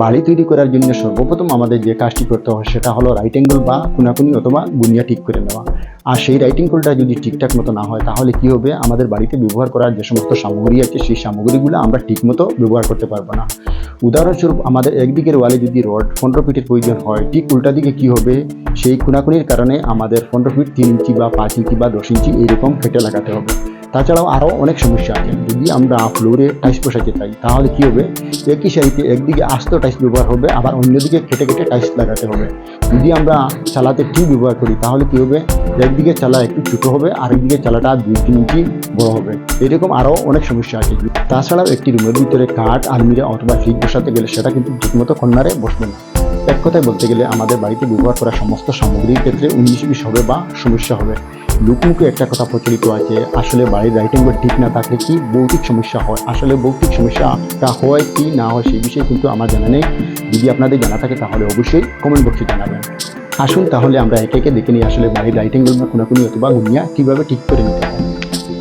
বাড়ি তৈরি করার জন্য সর্বপ্রথম আমাদের যে কাজটি করতে হয় সেটা হলো রাইট অ্যাঙ্গেল বা কোনাকুনি অথবা গুনিয়া ঠিক করে নেওয়া। আর সেই রাইট অ্যাঙ্গেলটা যদি ঠিকঠাক মতো না হয়, তাহলে কি হবে? আমাদের বাড়িতে ব্যবহার করার যে সমস্ত সামগ্রী আছে, সেই সামগ্রীগুলো আমরা ঠিকমতো ব্যবহার করতে পারব না। উদাহরণস্বরূপ, আমাদের একদিকের ওয়ালে যদি রড পনেরো ফিটের প্রয়োজন হয়, ঠিক উল্টা দিকে কি হবে? সেই কোনাকুনির কারণে আমাদের পনেরো ফিট তিন ইঞ্চি বা পাঁচ ইঞ্চি বা দশ ইঞ্চি এইরকম ফেটে লাগাতে হবে। তাছাড়াও আরও অনেক সমস্যা আছে। যদি আমরা ফ্লোরে টাইস বসাতে চাই, তাহলে কি হবে? একই সারিতে একদিকে আস্ত টাইস ব্যবহার হবে, আবার অন্যদিকে কেটে কেটে টাইস লাগাতে হবে। যদি আমরা চালাতে টি ব্যবহার করি, তাহলে কি হবে? একদিকে চালা একটু ছোটো হবে আর একদিকে চালাটা দুই তিন ইঞ্চি বড় হবে। এরকম আরও অনেক সমস্যা আছে। তাছাড়াও একটি রুমের ভিতরে কাঠ, আলমিরা অথবা ফ্রিজ বসাতে গেলে সেটা কিন্তু ঠিকমতো কর্নারে বসবে না। এক কথায় বলতে গেলে আমাদের বাড়িতে ব্যবহার করা সমস্ত সামগ্রীর ক্ষেত্রে উনিশ বিশ হবে বা সমস্যা হবে। লুকমুখে একটা কথা প্রচলিত আছে, আসলে বাড়ির রাইটিং বোর্ড ঠিক না থাকলে কি ভৌতিক সমস্যা হয়? আসলে ভৌতিক সমস্যাটা হয় কি না হয় সেই বিষয়ে কিন্তু আমার জানা নেই। যদি আপনাদের জানা থাকে তাহলে অবশ্যই কমেন্ট বক্সে জানাবেন। আসুন তাহলে আমরা একে একে দেখে নিই আসলে বাড়ির রাইটিং বোর্ড বা কোনাকুনি অথবা গুনিয়া কীভাবে ঠিক করে নিতে হয়।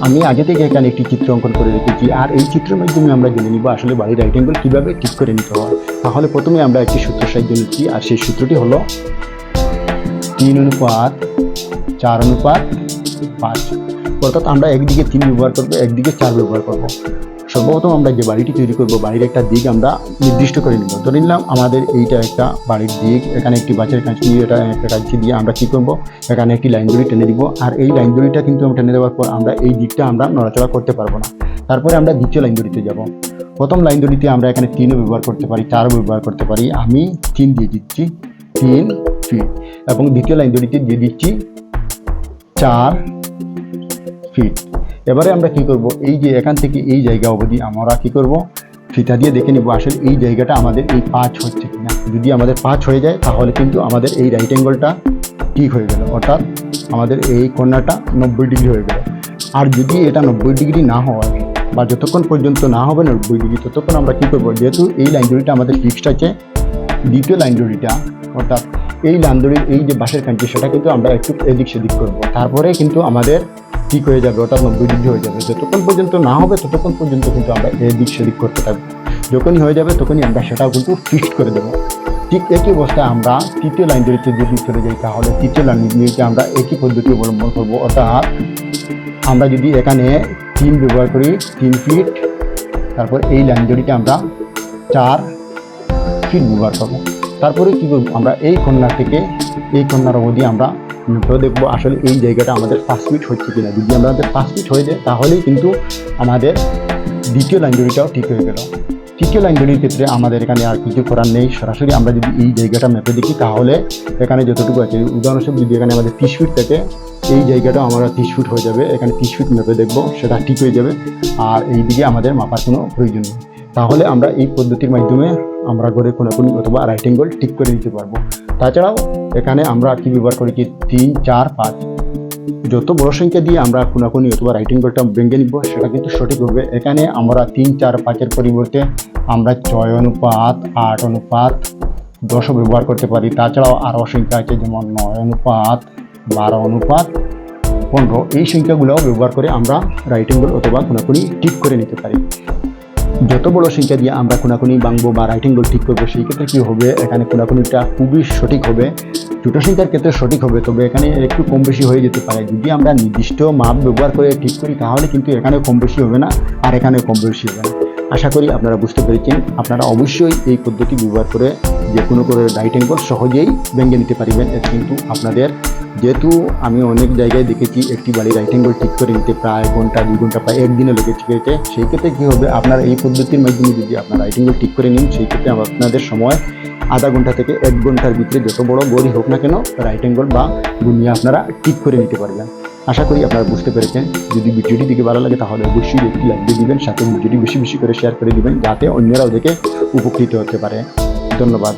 আমি আগে থেকে এখানে একটি চিত্র অঙ্কন করে রেখেছি আর এই চিত্রের মাধ্যমে আমরা জেনে নিব আসলে বাড়ির রাইট অ্যাঙ্গেল কীভাবে ঠিক করে নিতে হয়। তাহলে প্রথমে আমরা একটি সূত্র সাহায্য নিচ্ছি আর সেই সূত্রটি হলো তিন অনুপাত চার অনুপাত পাঁচ। অর্থাৎ আমরা একদিকে তিন ব্যবহার করব, একদিকে চার ব্যবহার করব। সর্বপ্রথম আমরা যে বাড়িটি তৈরি করব, বাড়ির একটা দিক আমরা নির্দিষ্ট করে নিব। ধরে নিলাম আমাদের এইটা একটা বাড়ির দিক, এখানে একটি বাচ্চার কাঁচি এটা একটা কাঁচি দিয়ে আমরা কী করব? এখানে একটি লাইন দড়ি টেনে দিব। আর এই লাইন দড়িটা কিন্তু আমরা টেনে দেওয়ার পর আমরা এই দিকটা আমরা নড়াচড়া করতে পারব না। তারপরে আমরা দ্বিতীয় লাইন দড়িতে যাব। প্রথম লাইন দড়িতে আমরা এখানে তিনও ব্যবহার করতে পারি, চারও ব্যবহার করতে পারি। আমি তিন দিয়ে দিচ্ছি, তিন ফিট এবং দ্বিতীয় লাইন দড়িতে দিয়ে দিচ্ছি চার ফিট এবারে আমরা কি করব? এই যে এখান থেকে এই জায়গা অবধি আমরা কি করব? ফিতা দিয়ে দেখে নিব আসলে এই জায়গাটা আমাদের এই পাঁচ হচ্ছে কিনা। যদি আমাদের পাঁচ হয়ে যায়, তাহলে কিন্তু আমাদের এই রাইট অ্যাঙ্গলটা ঠিক হয়ে গেল। অর্থাৎ আমাদের এই কর্নারটা নব্বই ডিগ্রি হয়ে গেল। আর যদি এটা নব্বই ডিগ্রি না হয়, বা যতক্ষণ পর্যন্ত না হবে নব্বই ডিগ্রি ততক্ষণ আমরা কী করব? যেহেতু এই লাইন দড়িটা আমাদের ফিক্সড আছে দ্বিতীয় লাইন দড়িটা অর্থাৎ এই লাইন দড়ির এই যে বাঁশের কাঞ্চি সেটা কিন্তু আমরা একটু এদিক সেদিক করব। তারপরে কিন্তু আমাদের ঠিক হয়ে যাবে, অর্থাৎ নব্বই ডিগ্রি হয়ে যাবে। যতক্ষণ পর্যন্ত না হবে, ততক্ষণ পর্যন্ত কিন্তু আমরা এদিক সেদিক করতে থাকব। যখনই হয়ে যাবে, তখনই আমরা সেটাও কিন্তু ফিক্সড করে দেবো। ঠিক একই অবস্থায় আমরা তৃতীয় লাইন দড়িতে যদি চলে যাই, তাহলে তৃতীয় লাইন দড়িতে আমরা একই পদ্ধতি অবলম্বন করব। অর্থাৎ আমরা যদি এখানে তিন ব্যবহার করি, তিন ফিট তারপর এই লাইন দড়িতে আমরা চার ফিট ব্যবহার করব তারপরে কী করব আমরা? এই কন্যার থেকে এই কন্যার অবধি আমরা মেপে দেখব আসলে এই জায়গাটা আমাদের পাঁচ ফিট হচ্ছে কিনা। যদি আমাদের পাঁচ ফিট হয়ে যায় তাহলেই কিন্তু আমাদের দ্বিতীয় লাইন ঠিক হয়ে গেল। তৃতীয় লাইন ক্ষেত্রে আমাদের এখানে আর কিছু করার নেই। সরাসরি আমরা যদি এই জায়গাটা মেপে দেখি, তাহলে এখানে যতটুকু আছে, উদাহরণস্বরূপ যদি এখানে আমাদের তিরিশ ফিট থেকে, এই জায়গাটাও আমরা তিরিশ ফুট হয়ে যাবে। এখানে তিরিশ ফিট মেপে দেখব, সেটা ঠিক হয়ে যাবে। আর এই দিকে আমাদের মাপার কোনো প্রয়োজন নেই। তাহলে আমরা এই পদ্ধতির মাধ্যমে আমরা ঘরে কোনাকুনি অথবা রাইট অ্যাঙ্গল ঠিক করে নিতে পারব। তাছাড়াও এখানে আমরা কি ব্যবহার করি কি? তিন, চার, পাঁচ। যত বড় সংখ্যা দিয়ে আমরা কোনাকুনি অথবা রাইট অ্যাঙ্গলটা ভেঙে নিব, সেটা কিন্তু সঠিক হবে। এখানে আমরা তিন, চার, পাঁচের পরিবর্তে আমরা ছয় অনুপাত, আট অনুপাত, দশও ব্যবহার করতে পারি। তাছাড়াও আরও সংখ্যা আছে, যেমন নয় অনুপাত, বারো অনুপাত, পনেরো। এই সংখ্যাগুলোও ব্যবহার করে আমরা রাইট অ্যাঙ্গল অথবা কোনাকুনি ঠিক করে নিতে পারি। যত বড় সংখ্যা দিয়ে আমরা কোনাকুনি ভাঙবো বা রাইট অ্যাঙ্গল ঠিক করব, সেই ক্ষেত্রে কী হবে? এখানে কোনাকুনিটা খুবই সঠিক হবে। ছোটো সংখ্যার ক্ষেত্রে সঠিক হবে, তবে এখানে একটু কম বেশি হয়ে যেতে পারে। যদি আমরা নির্দিষ্ট মাপ ব্যবহার করে ঠিক করি, তাহলে কিন্তু এখানে কম বেশি হবে না, আর এখানে কম বেশি হবে না। আশা করি আপনারা বুঝতে পেরেছেন। আপনারা অবশ্যই এই পদ্ধতি ব্যবহার করে যে কোনো করে রাইট অ্যাঙ্গল সহজেই ভেঙে নিতে পারবেন এতে কিন্তু আপনাদের যেহেতু আমি অনেক জায়গায় দেখেছি একটি বাড়ি রাইট অ্যাঙ্গল ঠিক করে নিতে প্রায় ঘণ্টা, দুই ঘণ্টা, প্রায় একদিনে লেগেছে গেছে সেই ক্ষেত্রে কী হবে? আপনার এই পদ্ধতির মাধ্যমে যদি আপনার রাইট অ্যাঙ্গল ঠিক করে নিন, সেই ক্ষেত্রে আপনাদের সময় আধা ঘণ্টা থেকে এক ঘণ্টার ভিতরে যত বড় গড়ি হোক না কেন রাইট অ্যাঙ্গল বা গুনিয়ে আপনারা ঠিক করে নিতে পারবেন। আশা করি আপনারা বুঝতে পেরেছেন। যদি ভিডিওটি দিকে ভালো লাগে, তাহলে অবশ্যই একটি লাইক দিয়ে দিবেন, সাথে ভিডিওটি বেশি বেশি করে শেয়ার করে দিবেন, যাতে অন্যরাও দেখে উপকৃত হতে পারে। ধন্যবাদ।